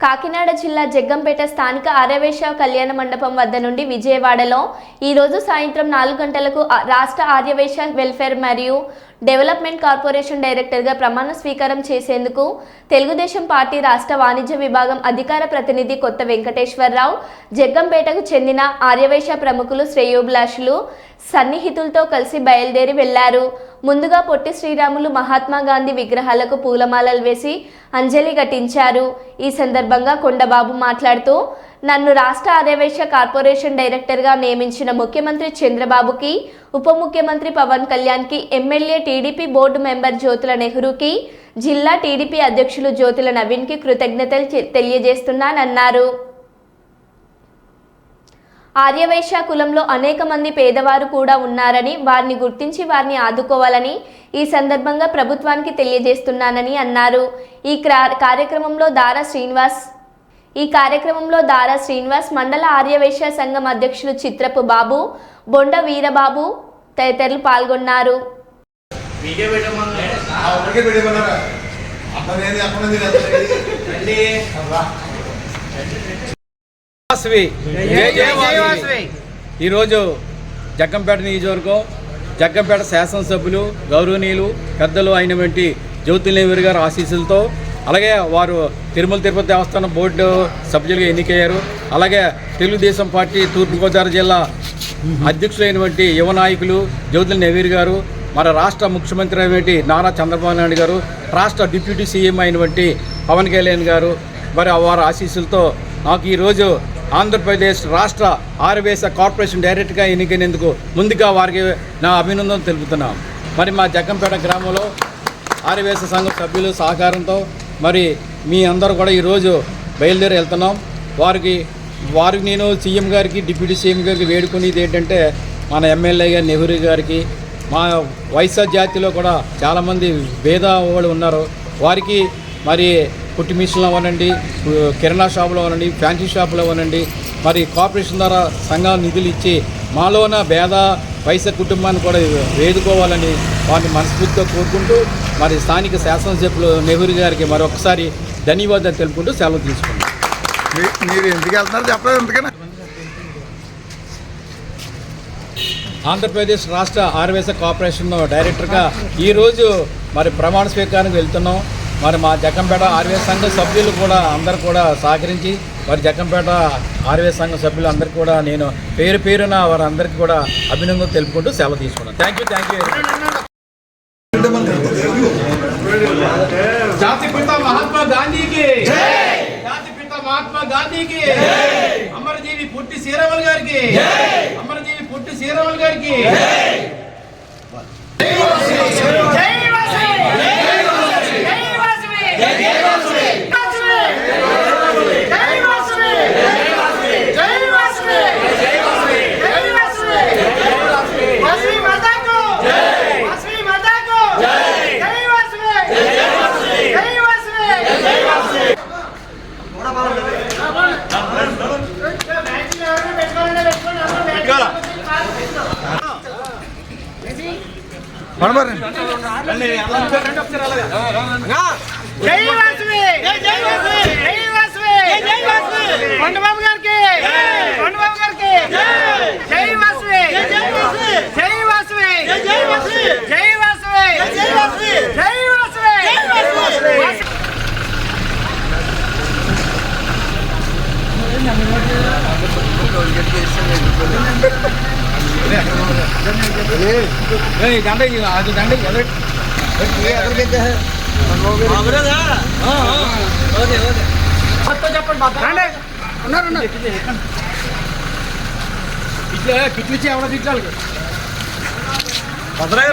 కాకినాడ జిల్లా జగ్గంపేట స్థానిక ఆర్యవేశ కళ్యాణ మండపం వద్ద నుండి విజయవాడలో ఈరోజు సాయంత్రం నాలుగు గంటలకు రాష్ట్ర ఆర్యవేశ వెల్ఫేర్ మరియు డెవలప్మెంట్ కార్పొరేషన్ డైరెక్టర్గా ప్రమాణ స్వీకారం చేసేందుకు తెలుగుదేశం పార్టీ రాష్ట్ర వాణిజ్య విభాగం అధికార ప్రతినిధి కొత్త వెంకటేశ్వరరావు జగ్గంపేటకు చెందిన ఆర్యవేశ ప్రముఖులు శ్రేయోభిలాషులు సన్నిహితులతో కలిసి బయలుదేరి వెళ్ళారు. ముందుగా పొట్టి శ్రీరాములు మహాత్మా గాంధీ విగ్రహాలకు పూలమాలలు వేసి అంజలి ఘటించారు. ఈ సందర్భంగా కొండబాబు మాట్లాడుతూ నన్ను రాష్ట్ర ఆర్యవైశ్య కార్పొరేషన్ డైరెక్టర్గా నియమించిన ముఖ్యమంత్రి చంద్రబాబుకి ఉప ముఖ్యమంత్రి పవన్ కళ్యాణ్కి MLA TDP board member Jyothula నెహ్రూకి జిల్లా టీడీపీ అధ్యక్షులు జ్యోతుల నవీన్కి కృతజ్ఞతలు తెలియజేస్తున్నానన్నారు. ఆర్యవైశ్య కులంలో అనేక మంది పేదవారు కూడా ఉన్నారని వారిని గుర్తించి వారిని ఆదుకోవాలని ఈ సందర్భంగా ప్రభుత్వానికి తెలియజేస్తున్నానని అన్నారు. ఈ క్రా- కార్యక్రమంలో దారా శ్రీనివాస్ ఈ కార్యక్రమంలో దారా శ్రీనివాస్ మండల ఆర్యవైశ్య సంఘం అధ్యక్షులు చిత్రపు బాబు బొండ వీరబాబు తదితరులు పాల్గొన్నారు. వాసవి ఈరోజు జగ్గంపేట నియోజకవర్గం జగ్గంపేట శాసనసభ్యులు గౌరవనీయులు పెద్దలు అయినటువంటి జ్యోతిర్నేవరి గారి ఆశీస్సులతో అలాగే వారు తిరుమల తిరుపతి దేవస్థానం బోర్డు సభ్యులుగా ఎన్నికయ్యారు. అలాగే తెలుగుదేశం పార్టీ తూర్పుగోదావరి జిల్లా అధ్యక్షులైనటువంటి యువ నాయకులు జ్యోతుల నెవీర్ గారు మన రాష్ట్ర ముఖ్యమంత్రి అయినటువంటి నారా చంద్రబాబు నాయుడు గారు రాష్ట్ర డిప్యూటీ సీఎం అయినటువంటి పవన్ కళ్యాణ్ గారు మరి వారి ఆశీస్సులతో నాకు ఈరోజు ఆంధ్రప్రదేశ్ రాష్ట్ర ఆర్వేశ కార్పొరేషన్ డైరెక్ట్గా ఎన్నికైనందుకు ముందుగా వారికి నా అభినందనలు తెలుపుతున్నాం. మరి మా జగ్గంపేట గ్రామంలో ఆర్యవేశ సంఘం సభ్యులు సహకారంతో మరి మీ అందరూ కూడా ఈరోజు బయలుదేరి వెళ్తున్నాం. వారికి వారికి నేను సీఎం గారికి డిప్యూటీ సీఎం గారికి వేడుకునేది ఏంటంటే మన ఎమ్మెల్యే గారి నెహ్రూ గారికి మా వైశ్య జాతిలో కూడా చాలామంది భేద వాళ్ళు ఉన్నారు. వారికి మరి కుట్టి మిషన్లు అవ్వనండి కిరాణా షాపులో అవ్వనండి ఫ్యాన్సీ షాపులో అవ్వనండి. మరి కార్పొరేషన్ ద్వారా సంఘాల నిధులు ఇచ్చి మాలోన భేద వైశ్య కుటుంబాన్ని కూడా వేదుకోవాలని వారిని మనస్ఫూర్తిగా కోరుకుంటూ మరి స్థానిక శాసనసభ్యులు నెహ్రూ గారికి మరొకసారి ధన్యవాదాలు తెలుపుకుంటూ సెలవు తీసుకున్నాం మీరు ఎందుకు వెళ్తున్నారు? చెప్పలేదు ఆంధ్రప్రదేశ్ రాష్ట్ర ఆర్వేశ కార్పొరేషన్ డైరెక్టర్గా ఈరోజు మరి ప్రమాణ స్వీకారానికి వెళ్తున్నాం. మరి మా జగ్గంపేట ఆర్వీఎస్ సంఘ సభ్యులు కూడా అందరు కూడా సహకరించి మరి జగ్గంపేట ఆర్వీఎస్ సంఘ సభ్యులు అందరికీ కూడా నేను పేరు పేరున వారందరికీ కూడా అభినందనలు తెలుపుకుంటూ సెలవు తీసుకున్నాను. థ్యాంక్ యూ థ్యాంక్ యూ జాతిపిత మహాత్మా గాంధీకి జాతిపిత మహాత్మా గాంధీకి అమరజీవి పుట్టి శ్రీరాములు గారికి అమరజీవి పుట్టి శ్రీరాములు గారికి. పడమరండి జై వాసవి జై వాసవి జై వాసవి జై వాసవి కొండబాబు గారికి కొండబాబు గారికి కిట్లు ఇచ్చి ఎవడో తిట్టాలి భద్రయ్య